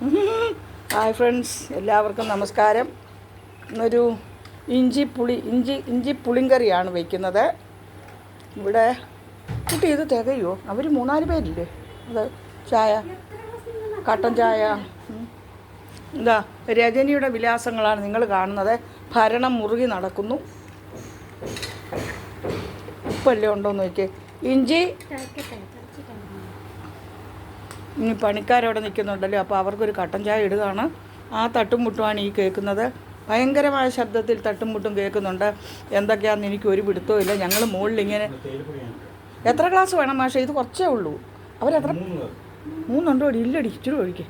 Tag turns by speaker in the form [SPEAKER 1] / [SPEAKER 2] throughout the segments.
[SPEAKER 1] Hi friends എല്ലാവർക്കും നമസ്കാരം. ഇന്നൊരു ഇഞ്ചി പുളി ഇഞ്ചി ഇഞ്ചി പുളിങ്കറിയാണ് വയ്ക്കുന്നത് ഇവിടെ കുട്ടി ഇത് തികയോ? അവർ മൂന്നാൽ പേരില്ലേ? അത് ചായ കട്ടൻ ചായ. എന്താ രജനിയുടെ വിലാസങ്ങളാണ് നിങ്ങൾ കാണുന്നത്. ഭരണം മുറുകി നടക്കുന്നു. ഉപ്പല്ലേ ഉണ്ടോ നോക്കിയേ. ഇഞ്ചി ഇനി പണിക്കാരവിടെ നിൽക്കുന്നുണ്ടല്ലോ അപ്പോൾ അവർക്കൊരു കട്ടൻ ചായ ഇടുകയാണ്. ആ തട്ടും മുട്ടുമാണ് ഈ കേൾക്കുന്നത്. ഭയങ്കരമായ ശബ്ദത്തിൽ തട്ടും മുട്ടും കേൾക്കുന്നുണ്ട്. എന്തൊക്കെയാണെന്ന് എനിക്ക് ഒരു പിടുത്തവും ഇല്ല. ഞങ്ങൾ മുകളിൽ ഇങ്ങനെ എത്ര ഗ്ലാസ് വേണം മാഷേ? ഇത് കുറച്ചേ ഉള്ളൂ. അവരെത്ര മൂന്നുണ്ടോ? ഇല്ലടി ഇച്ചിരി ഒഴിക്ക്.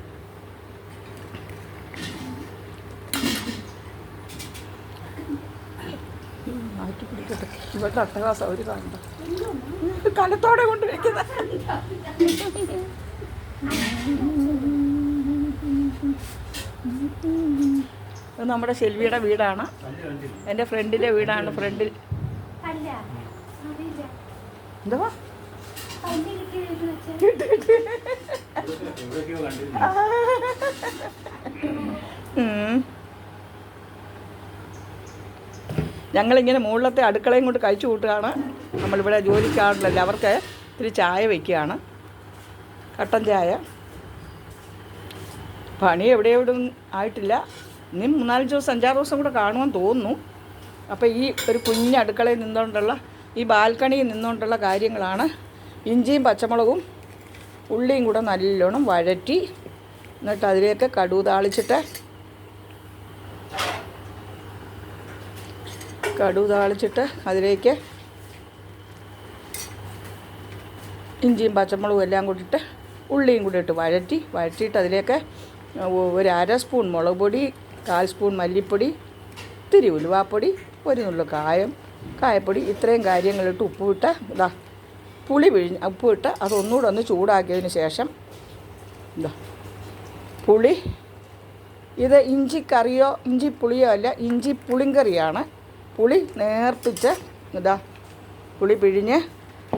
[SPEAKER 1] മാറ്റി പിടിക്കട്ടെ. ഇവരുടെ അട്ടകാസം അവർ കാണണ്ട കലത്തോടെ കൊണ്ടുവയ്ക്കുന്നത് ഇത് നമ്മുടെ ശെൽവിയുടെ വീടാണ്. എന്റെ ഫ്രണ്ടിന്റെ വീടാണ് ഫ്രണ്ടിൽ എന്തുവാ. ഞങ്ങളിങ്ങനെ മുകളിലത്തെ അടുക്കളയും കൊണ്ട് കഴിച്ചു കൂട്ടുകയാണ്. നമ്മളിവിടെ ജോലിക്കാണല്ലോ അവർക്ക് ഇത്തിരി ചായ വയ്ക്കുകയാണ്. കട്ടൻ ചായ. പണി എവിടെ എവിടെ ആയിട്ടില്ല. ഇനി മൂന്നാൽ ദിവസം അഞ്ചാറ് ദിവസം കൂടെ കാണുമെന്ന് തോന്നുന്നു. അപ്പോൾ ഈ ഒരു കുഞ്ഞ് അടുക്കളയിൽ നിന്നുകൊണ്ടുള്ള ഈ ബാൽക്കണിയിൽ നിന്നുകൊണ്ടുള്ള കാര്യങ്ങളാണ്. ഇഞ്ചിയും പച്ചമുളകും ഉള്ളിയും കൂടെ നല്ലോണം വഴറ്റി എന്നിട്ട് അതിലേക്ക് കടുവ് താളിച്ചിട്ട് കടുവ് താളിച്ചിട്ട് അതിലേക്ക് ഇഞ്ചിയും പച്ചമുളകും എല്ലാം കൂടിയിട്ട് ഉള്ളിയും കൂടി ഇട്ട് വഴറ്റി വഴറ്റിയിട്ട് അതിലേക്ക് ഒരു അര സ്പൂൺ മുളക് പൊടി കാൽ സ്പൂൺ മല്ലിപ്പൊടി ഇത്തിരി ഉലുവാപ്പൊടി ഒരു നുള്ളു കായം കായപ്പൊടി ഇത്രയും കാര്യങ്ങളിട്ട് ഉപ്പുവിട്ട് ഇതാ പുളി പിഴിഞ്ഞ് ഉപ്പിട്ട് അതൊന്നുകൂടെ ഒന്ന് ചൂടാക്കിയതിന് ശേഷം ഇതാ പുളി. ഇത് ഇഞ്ചി കറിയോ ഇഞ്ചി പുളിയോ അല്ല ഇഞ്ചി പുളിങ്കറിയാണ് പുളി നേർപ്പിച്ച് ഇതാ പുളി പിഴിഞ്ഞ്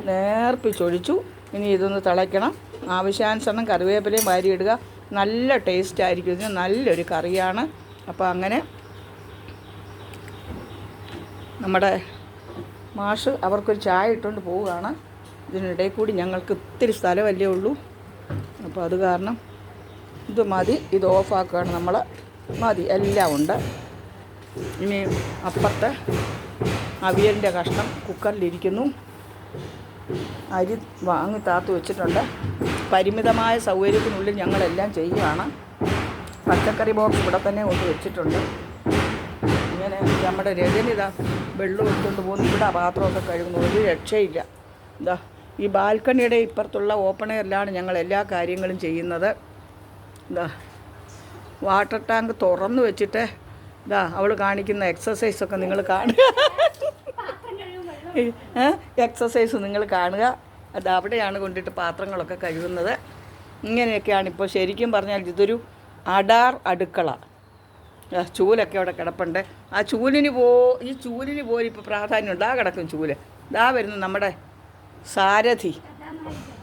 [SPEAKER 1] നേർപ്പിച്ചൊഴിച്ചു. ഇനി ഇതൊന്ന് തിളയ്ക്കണം. ആവശ്യാനുസരണം കറിവേപ്പിലയും വാരിയിടുക. നല്ല ടേസ്റ്റ് ആയിരിക്കും. ഇതിന് നല്ലൊരു കറിയാണ്. അപ്പോൾ അങ്ങനെ നമ്മുടെ മാഷ് അവർക്കൊരു ചായ ഇട്ടുകൊണ്ട് പോവുകയാണ്. ഇതിനിടയിൽ കൂടി ഞങ്ങൾക്ക് ഇത്തിരി സ്ഥലമല്ലേ ഉള്ളൂ. അപ്പോൾ അത് കാരണം ഇത് മതി. ഇത് ഓഫാക്കുകയാണ് നമ്മൾ മതി. എല്ലാം ഉണ്ട്. ഇനി അപ്പുറത്തെ അവിയലിന്റെ കഷ്ണം കുക്കറിലിരിക്കുന്നു അരി വാങ്ങി താത്ത് വെച്ചിട്ടുണ്ട്. പരിമിതമായ സൗകര്യത്തിനുള്ളിൽ ഞങ്ങളെല്ലാം ചെയ്യുകയാണ് പച്ചക്കറി ബോക്സ് ഇവിടെ തന്നെ കൊണ്ട് വെച്ചിട്ടുണ്ട്. ഇങ്ങനെ നമ്മുടെ രജനിത വെള്ളം എടുത്തുകൊണ്ട് പോകുന്നു. ഇവിടെ പാത്രമൊക്കെ കഴുകുന്നു. ഒരു രക്ഷയില്ല. എന്താ ഈ ബാൽക്കണിയുടെ ഇപ്പുറത്തുള്ള ഓപ്പൺ എയറിലാണ് ഞങ്ങൾ എല്ലാ കാര്യങ്ങളും ചെയ്യുന്നത്. എന്താ വാട്ടർ ടാങ്ക് തുറന്നു വെച്ചിട്ട് ഇതാ അവൾ കാണിക്കുന്ന എക്സസൈസൊക്കെ നിങ്ങൾ കാണുക. എക്സസൈസ് നിങ്ങൾ കാണുക. അത് അവിടെയാണ് കൊണ്ടിട്ട് പാത്രങ്ങളൊക്കെ കഴുകുന്നത്. ഇങ്ങനെയൊക്കെയാണ് ഇപ്പോൾ ശരിക്കും പറഞ്ഞാൽ ഇതൊരു അടാർ അടുക്കള. ചൂലൊക്കെ അവിടെ കിടപ്പുണ്ട്. ആ ചൂലിന് പോ ഈ ചൂലിന് പോലും ഇപ്പോൾ പ്രാധാന്യമുണ്ട് ആ കിടക്കും ചൂൽ. ദാ വരുന്നു നമ്മുടെ സാരഥി.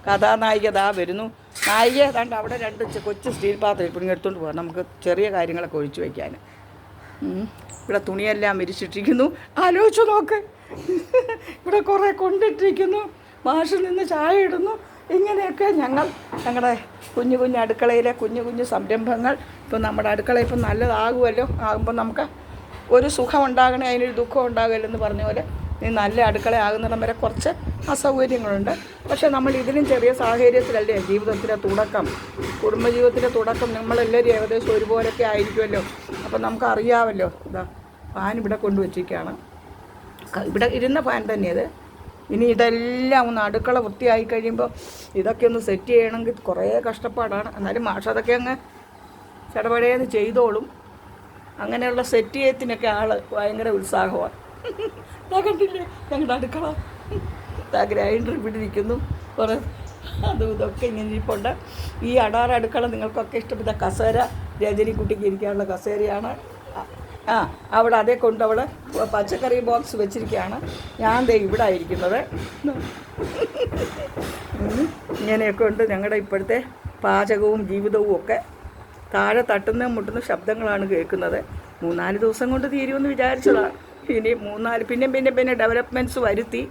[SPEAKER 1] കഥാനായിക ദാ വരുന്നു. നായിക ഏതാണ്ട് അവിടെ രണ്ട് കൊച്ചു സ്റ്റീൽ പാത്രം ഇപ്പം എടുത്തുകൊണ്ട് പോകാം നമുക്ക് ചെറിയ കാര്യങ്ങളൊക്കെ ഒഴിച്ചു വയ്ക്കാൻ. ഇവിടെ തുണിയെല്ലാം വിരിച്ചിട്ടിരിക്കുന്നു. ആലോചിച്ചു നോക്ക്. ഇവിടെ കുറേ കൊണ്ടിട്ടിരിക്കുന്നു. മാഷിൽ നിന്ന് ചായ ഇടുന്നു. ഇങ്ങനെയൊക്കെ ഞങ്ങൾ ഞങ്ങളുടെ കുഞ്ഞു കുഞ്ഞു അടുക്കളയിലെ കുഞ്ഞു കുഞ്ഞു സംരംഭങ്ങൾ ഇപ്പം നമ്മുടെ അടുക്കള ഇപ്പം നല്ലതാകുമല്ലോ. ആകുമ്പോൾ നമുക്ക് ഒരു സുഖം ഉണ്ടാകണേ അതിനൊരു ദുഃഖം ഉണ്ടാകില്ലെന്ന് പറഞ്ഞ പോലെ നല്ല അടുക്കള ആകുന്നിടം വരെ കുറച്ച് അസൗകര്യങ്ങളുണ്ട്. പക്ഷേ നമ്മൾ ഇതിലും ചെറിയ സാഹചര്യത്തിലല്ലേ ജീവിതത്തിലെ തുടക്കം? കുടുംബജീവിതത്തിലെ തുടക്കം നമ്മളെല്ലാവരും ഏകദേശം ഒരുപോലൊക്കെ ആയിരിക്കുമല്ലോ. അപ്പം നമുക്ക് അറിയാമല്ലോ ഇതാ ഫാൻ ഇവിടെ കൊണ്ടുവച്ചിരിക്കുകയാണ്. ഇവിടെ ഇരുന്ന ഫാൻ തന്നെ ഇത്. ഇനി ഇതെല്ലാം ഒന്ന് അടുക്കള വൃത്തിയായി കഴിയുമ്പോൾ ഇതൊക്കെ ഒന്ന് സെറ്റ് ചെയ്യണമെങ്കിൽ കുറേ കഷ്ടപ്പാടാണ്. എന്നാലും മാഷ് അതൊക്കെ അങ്ങ് ചടപടയെന്ന് ചെയ്തോളും. അങ്ങനെയുള്ള സെറ്റ് ചെയ്യത്തിനൊക്കെ ആൾ ഭയങ്കര ഉത്സാഹമാണ്. ഞാൻ കണ്ടില്ലേ? ഞങ്ങളുടെ അടുക്കള. ഗ്രൈൻഡർ ഇവിടെ ഇരിക്കുന്നു കുറേ അതും ഇതൊക്കെ ഇങ്ങനെ ഇരിപ്പുണ്ട്. ഈ അടാർ അടുക്കള നിങ്ങൾക്കൊക്കെ ഇഷ്ടപ്പെട്ട കസേര. രജനിക്കുട്ടിക്ക് ഇരിക്കാനുള്ള കസേരയാണ്. ആ അവിടെ അതേ കൊണ്ട് അവിടെ പച്ചക്കറി ബോക്സ് വെച്ചിരിക്കുകയാണ്. ഞാൻ ദേ ഇവിടെ ആയിരിക്കുന്നത്. ഇങ്ങനെയൊക്കെ ഉണ്ട് ഞങ്ങളുടെ ഇപ്പോഴത്തെ പാചകവും ജീവിതവും ഒക്കെ. താഴെ തട്ടുന്ന മുട്ടുന്ന ശബ്ദങ്ങളാണ് കേൾക്കുന്നത്. മൂന്നാൽ ദിവസം കൊണ്ട് തീരുമെന്ന് വിചാരിച്ചതാണ്. ഇനി മൂന്നാൽ പിന്നെയും പിന്നെ പിന്നെ ഡെവലപ്മെന്റ്സ് വരുത്തി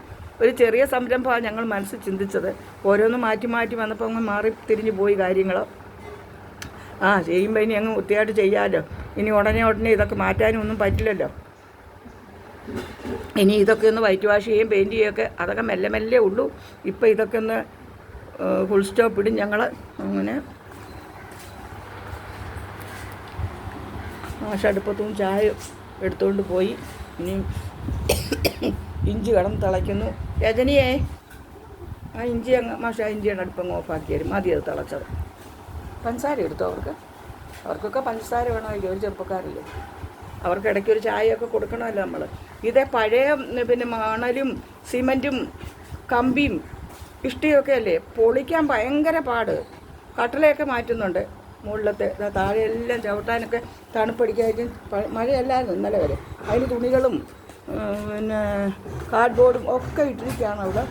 [SPEAKER 1] ഒരു ചെറിയ സംരംഭമാണ് ഞങ്ങൾ മനസ്സിൽ ചിന്തിച്ചത്. ഓരോന്ന് മാറ്റി മാറ്റി വന്നപ്പോൾ അങ്ങ് മാറി തിരിഞ്ഞു പോയി കാര്യങ്ങൾ ആ ചെയ്യുമ്പോൾ ഇനി അങ്ങ് വൃത്തിയായിട്ട് ചെയ്യാമല്ലോ ഇനി ഉടനെ ഉടനെ ഇതൊക്കെ മാറ്റാനും ഒന്നും പറ്റില്ലല്ലോ. ഇനി ഇതൊക്കെ ഒന്ന് വൈറ്റ് വാഷ് ചെയ്യും പെയിന്റ് ചെയ്യുകയൊക്കെ അതൊക്കെ മെല്ലെ മെല്ലെ ഉള്ളൂ. ഇപ്പോൾ ഇതൊക്കെ ഒന്ന് ഫുൾ സ്റ്റോപ്പ് ഇടും ഞങ്ങൾ അങ്ങനെ. മാഷ അടുപ്പത്തും ചായ എടുത്തുകൊണ്ട് പോയി. ഇനി ഇഞ്ചി കടന്ന് തിളയ്ക്കുന്നു. രജനിയേ ആ ഇഞ്ചി അങ്ങ് മാഷ ആ ഇഞ്ചിയുടെ അടുപ്പങ്ങ് ഓഫാക്കി തരും. മതി അത് തിളച്ചത്. പഞ്ചസാര എടുത്തു അവർക്ക്? അവർക്കൊക്കെ പഞ്ചസാര വേണമായിരിക്കും ഒരു ചെറുപ്പക്കാരല്ലേ? അവർക്ക് ഇടയ്ക്ക് ഒരു ചായയൊക്കെ കൊടുക്കണമല്ലോ നമ്മൾ ഇതേ പഴയ പിന്നെ മണലും സിമന്റും കമ്പിയും ഇഷ്ടിയൊക്കെ അല്ലേ? പൊളിക്കാൻ ഭയങ്കര പാട്. കട്ടലയൊക്കെ മാറ്റുന്നുണ്ട്. മുകളിലത്തെ താഴെ എല്ലാം ചവിട്ടാനൊക്കെ തണുപ്പടിക്കായിരിക്കും. മഴയല്ലായിരുന്നു ഇന്നലെ വരെ. അതിന് തുണികളും പിന്നെ കാർഡ്ബോർഡും ഒക്കെ ഇട്ടിരിക്കുകയാണ് അവിടെ.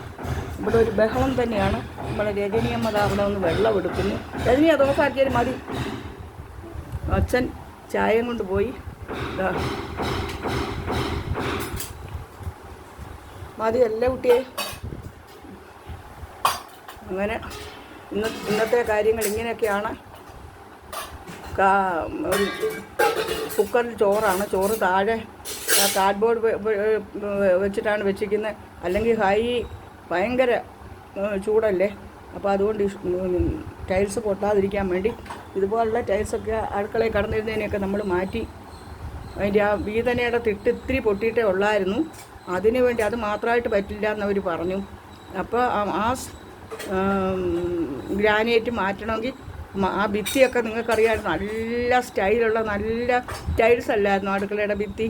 [SPEAKER 1] ഇവിടെ ഒരു ബഹളം തന്നെയാണ്. നമ്മുടെ രജനിയമ്മ അവിടെ ഒന്ന് വെള്ളം എടുക്കുന്നു. രജനി അത് ഓഫാക്കിയാൽ മതി. അച്ഛൻ ചായം കൊണ്ട് പോയി. മതി അല്ല കുട്ടിയെ? അങ്ങനെ ഇന്ന ഇന്നത്തെ കാര്യങ്ങൾ ഇങ്ങനെയൊക്കെയാണ്. കുക്കറിൽ ചോറാണ്. ചോറ് താഴെ കാർഡ്ബോർഡ് വെച്ചിട്ടാണ് വെച്ചിരിക്കുന്നത് അല്ലെങ്കിൽ ഹൈ ഭയങ്കര ചൂടല്ലേ? അപ്പോൾ അതുകൊണ്ട് ടൈൽസ് പൊട്ടാതിരിക്കാൻ വേണ്ടി ഇതുപോലുള്ള ടൈൽസൊക്കെ അടുക്കളയിൽ കടന്നിരുന്നതിനെയൊക്കെ നമ്മൾ മാറ്റി അതിന്റെ ആ വീതനയുടെ തിട്ട് ഇത്തിരി പൊട്ടിയിട്ടേ ഉള്ളായിരുന്നു. അതിനു വേണ്ടി അത് മാത്രമായിട്ട് പറ്റില്ല എന്നവർ പറഞ്ഞു. അപ്പോൾ ആ- ഗ്രാനേറ്റ് മാറ്റണമെങ്കിൽ ആ ഭിത്തിയൊക്കെ നിങ്ങൾക്കറിയാമായിരുന്നു. നല്ല സ്റ്റൈലുള്ള നല്ല ടൈൽസ് അല്ലായിരുന്നു അടുക്കളയുടെ ഭിത്തി.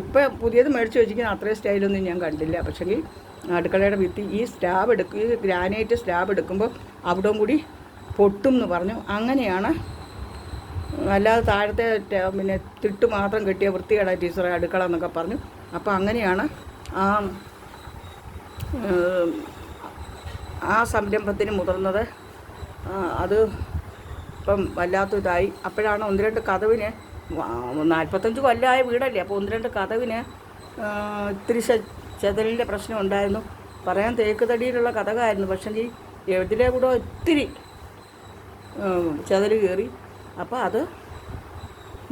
[SPEAKER 1] ഇപ്പം പുതിയത് മേടിച്ച് വെച്ചിരിക്കുന്ന അത്രയും സ്റ്റൈലൊന്നും ഞാൻ കണ്ടില്ല. പക്ഷേങ്കിൽ അടുക്കളയുടെ ഭിത്തി ഈ സ്ലാബ് എടുക്കും ഈ ഗ്രാനൈറ്റ് സ്ലാബ് എടുക്കുമ്പോൾ അവിടം കൂടി പൊട്ടും എന്ന് പറഞ്ഞു. അങ്ങനെയാണ്. അല്ലാതെ താഴത്തെ പിന്നെ തിട്ട് മാത്രം കിട്ടിയ വൃത്തികേടാ ടീച്ചറെ അടുക്കള എന്നൊക്കെ പറഞ്ഞു. അപ്പോൾ അങ്ങനെയാണ് ആ ആ സംരംഭത്തിന് മുതിർന്നത്. അത് ഇപ്പം വല്ലാത്തതായി അപ്പോഴാണ് ഒന്ന് രണ്ട് കഥവിന് നാൽപ്പത്തഞ്ച് കൊല്ലമായ വീടല്ലേ അപ്പോൾ ഒന്ന് രണ്ട് കഥവിന് ഇത്തിരി ചെതലിന്റെ പ്രശ്നം ഉണ്ടായിരുന്നു. പറയാൻ തേക്ക് തടിയിലുള്ള കഥകായിരുന്നു. ഈ എഴുതിലെ കൂടെ ഒത്തിരി ചെതൽ കയറി അപ്പോൾ അത്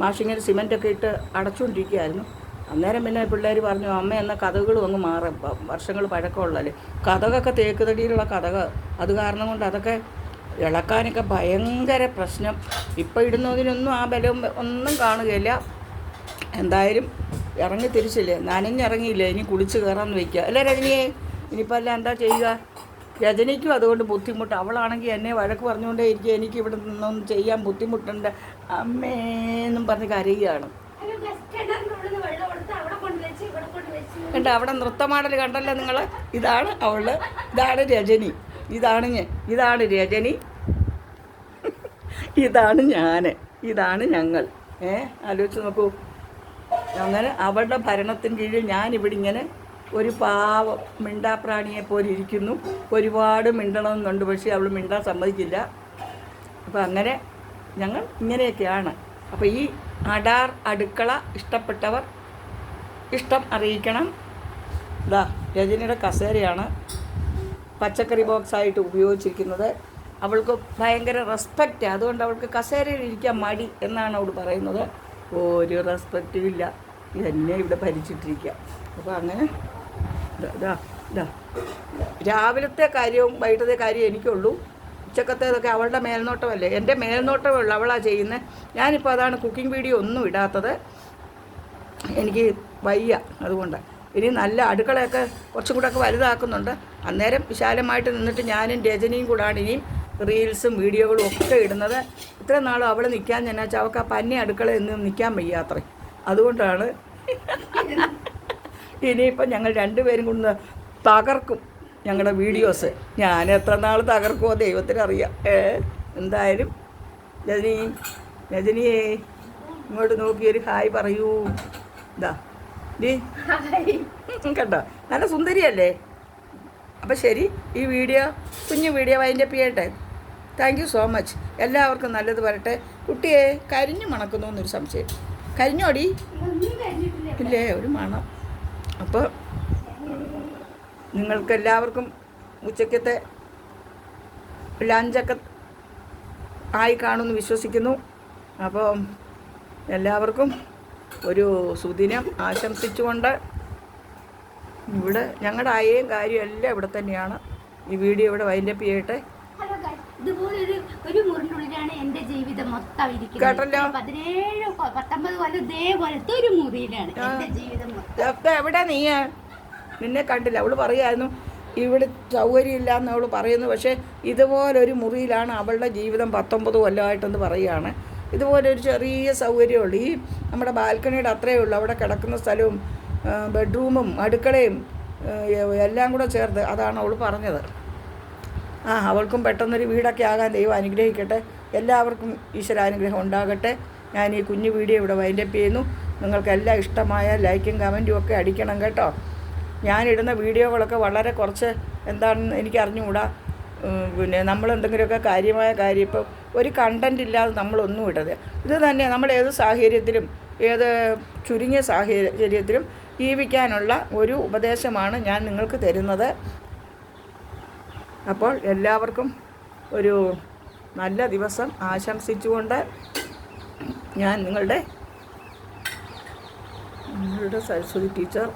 [SPEAKER 1] മാഷിങ്ങനെ സിമന്റൊക്കെ ഇട്ട് അടച്ചുകൊണ്ടിരിക്കുകയായിരുന്നു. അന്നേരം പിന്നെ പിള്ളേർ പറഞ്ഞു അമ്മ എന്ന കഥകളും അങ്ങ് മാറും. വർഷങ്ങൾ പഴക്കമുള്ളല്ലേ കഥകൊക്കെ തേക്ക് തടിയിലുള്ള കഥക അത് കാരണം കൊണ്ട് അതൊക്കെ ഇളക്കാനൊക്കെ ഭയങ്കര പ്രശ്നം. ഇപ്പോൾ ഇടുന്നതിനൊന്നും ആ ബലം ഒന്നും കാണുകയില്ല. എന്തായാലും ഇറങ്ങി തിരിച്ചില്ലേ? നനഞ്ഞിറങ്ങിയില്ലേ? ഇനി കുളിച്ച് കയറാമെന്ന് വയ്ക്കുക അല്ലേ രജനിയെ? ഇനിയിപ്പോൾ എല്ലാം എന്താ ചെയ്യുക? രജനിക്കും അതുകൊണ്ട് ബുദ്ധിമുട്ട്. അവളാണെങ്കിൽ എന്നെ വഴക്ക് പറഞ്ഞുകൊണ്ടേ ഇരിക്കുക. എനിക്ക് ഇവിടെ നിന്നൊന്നും ചെയ്യാൻ ബുദ്ധിമുട്ടുണ്ട്. അമ്മേന്നും പറഞ്ഞ് കരയുകയാണ്. കണ്ട? അവിടെ നൃത്തമാടൽ കണ്ടല്ലോ നിങ്ങൾ ഇതാണ് അവൾ. ഇതാണ് രജനി. ഇതാണ് ഞാൻ ഇതാണ് രജനി. ഇതാണ് ഞാൻ ഇതാണ് ഞങ്ങൾ. ഏ ആലോചിച്ച് നോക്കൂ. അങ്ങനെ അവളുടെ ഭരണത്തിന് കീഴിൽ ഞാനിവിടെ ഇങ്ങനെ ഒരു പാവം മിണ്ടാപ്രാണിയെ പോലെ ഇരിക്കുന്നു. ഒരുപാട് മിണ്ടണമെന്നുണ്ട് പക്ഷേ അവൾ മിണ്ടാൻ സമ്മതിക്കില്ല. അപ്പോൾ അങ്ങനെ ഞങ്ങൾ ഇങ്ങനെയൊക്കെയാണ്. അപ്പോൾ ഈ അടാർ അടുക്കള ഇഷ്ടപ്പെട്ടവർ ഇഷ്ടം അറിയിക്കണം. ഇതാ രജനിയുടെ കസേരയാണ്. പച്ചക്കറി ബോക്സായിട്ട് ഉപയോഗിച്ചിരിക്കുന്നത്. അവൾക്ക് ഭയങ്കര റെസ്പെക്റ്റ്. അതുകൊണ്ട് അവൾക്ക് കസേരയിൽ ഇരിക്കാൻ മടി എന്നാണ് അവൾ പറയുന്നത്. ഒരു റെസ്പെക്റ്റും ഇല്ല. എന്നെ ഇവിടെ ഭരിച്ചിട്ടിരിക്കുക അപ്പോൾ അങ്ങനെ രാവിലത്തെ കാര്യവും വൈകിട്ടത്തെ കാര്യവും എനിക്കുള്ളൂ. ഉച്ചക്കത്തേതൊക്കെ അവളുടെ മേൽനോട്ടമല്ലേ? എന്റെ മേൽനോട്ടമുള്ള അവളാണ് ചെയ്യുന്നത് ഞാനിപ്പോൾ അതാണ് കുക്കിംഗ് വീഡിയോ ഒന്നും ഇടാത്തത്. എനിക്ക് വയ്യ അതുകൊണ്ട്. ഇനി നല്ല അടുക്കളയൊക്കെ കുറച്ചും കൂടെ ഒക്കെ വലുതാക്കുന്നുണ്ട്. അന്നേരം വിശാലമായിട്ട് നിന്നിട്ട് ഞാനും രജനിയും കൂടാണ് ഇനിയും റീൽസും വീഡിയോകളും ഒക്കെ ഇടുന്നത്. ഇത്ര നാളും അവൾ നിൽക്കാൻ ഞാൻ ആ പന്നി അടുക്കള എന്നും നിൽക്കാൻ വയ്യാത്രേ അതുകൊണ്ടാണ് ഇനിയിപ്പം ഞങ്ങൾ രണ്ടുപേരും കൊണ്ട് തകർക്കും ഞങ്ങളുടെ വീഡിയോസ്. ഞാൻ എത്ര നാൾ തകർക്കുമോ ദൈവത്തിനറിയാം. ഏ എന്തായാലും രജനി രജനിയേ ഇങ്ങോട്ട് നോക്കി ഒരു ഹായ് പറയൂ. ഇതാ. കണ്ടോ? നല്ല സുന്ദരിയല്ലേ? അപ്പം ശരി ഈ വീഡിയോ കുഞ്ഞു വീഡിയോ വൈൻഡപ്പ് ചെയ്യട്ടെ. താങ്ക് യു സോ മച്ച് എല്ലാവർക്കും നല്ലത് വരട്ടെ. കുട്ടിയെ കരിഞ്ഞു മണക്കുന്നു എന്നൊരു സംശയം. കരിഞ്ഞോടി? ഇല്ലേ ഒരു മണം. അപ്പോൾ നിങ്ങൾക്കെല്ലാവർക്കും ഉച്ചക്കത്തെ ലഞ്ചൊക്കെ ആയി കാണുമെന്ന് വിശ്വസിക്കുന്നു. അപ്പോൾ എല്ലാവർക്കും ഒരു സുദിനം ആശംസിച്ചുകൊണ്ട് ഇവിടെ ഞങ്ങളുടെ ആയേയും കാര്യം എല്ലാം ഇവിടെ തന്നെയാണ്. ഈ വീഡിയോ ഇവിടെ വൈൻഡപ്പ് ചെയ്യട്ടെ.
[SPEAKER 2] ഹലോ ഗൈസ് ഇതുപോലെ ഒരു ഒരു മുറിനുള്ളിലാണ് എന്റെ ജീവിതം മൊത്തം ഇരിക്കുന്നത്.
[SPEAKER 1] കേട്ടല്ലോ.
[SPEAKER 2] പതിനേഴ് കൊ- പത്തൊമ്പത് കൊല്ലം ഇതേപോലത്തെ ഒരു മുറിയിലാണ് എന്റെ ജീവിതം മൊത്തം.
[SPEAKER 1] എവിടെ നീ നിന്നെ കണ്ടില്ല. അവൾ പറയായിരുന്നു ഇവിടെ സൗകര്യമില്ല എന്ന് അവൾ പറയുന്നു. പക്ഷേ ഇതുപോലൊരു മുറിയിലാണ് അവളുടെ ജീവിതം പത്തൊമ്പത് കൊല്ലമായിട്ടെന്ന് പറയുകയാണ്. ഇതുപോലെ ഒരു ചെറിയ സൗകര്യമുള്ളൂ. ഈ നമ്മുടെ ബാൽക്കണിയുടെ അത്രയേ ഉള്ളൂ. അവിടെ കിടക്കുന്ന സ്ഥലവും ബെഡ്റൂമും അടുക്കളയും എല്ലാം കൂടെ ചേർത്ത് അതാണ് അവൾ പറഞ്ഞത്. ആ അവൾക്കും പെട്ടെന്നൊരു വീടൊക്കെ ആകാൻ ദൈവം അനുഗ്രഹിക്കട്ടെ. എല്ലാവർക്കും ഈശ്വരാനുഗ്രഹം ഉണ്ടാകട്ടെ. ഞാൻ ഈ കുഞ്ഞു വീഡിയോ ഇവിടെ വൈൻഡപ്പ് ചെയ്യുന്നു. നിങ്ങൾക്കെല്ലാം ഇഷ്ടമായ ലൈക്കും കമന്റും ഒക്കെ അടിക്കണം കേട്ടോ. ഞാനിടുന്ന വീഡിയോകളൊക്കെ വളരെ കുറച്ച് എന്താണെന്ന് എനിക്ക് അറിഞ്ഞുകൂടാ. പിന്നെ നമ്മൾ എന്തെങ്കിലുമൊക്കെ കാര്യമായ കാര്യം ഇപ്പോൾ ഒരു കണ്ടന്റ് ഇല്ലാതെ നമ്മളൊന്നും ഇടരുത്. ഇത് തന്നെ നമ്മൾ ഏത് സാഹചര്യത്തിലും ഏത് ചുരുങ്ങിയ സാഹചര്യത്തിലും ജീവിക്കാനുള്ള ഒരു ഉപദേശമാണ് ഞാൻ നിങ്ങൾക്ക് തരുന്നത്. അപ്പോൾ എല്ലാവർക്കും ഒരു നല്ല ദിവസം ആശംസിച്ചുകൊണ്ട് ഞാൻ നിങ്ങളുടെ നിങ്ങളുടെ സരസ്വതി ടീച്ചർ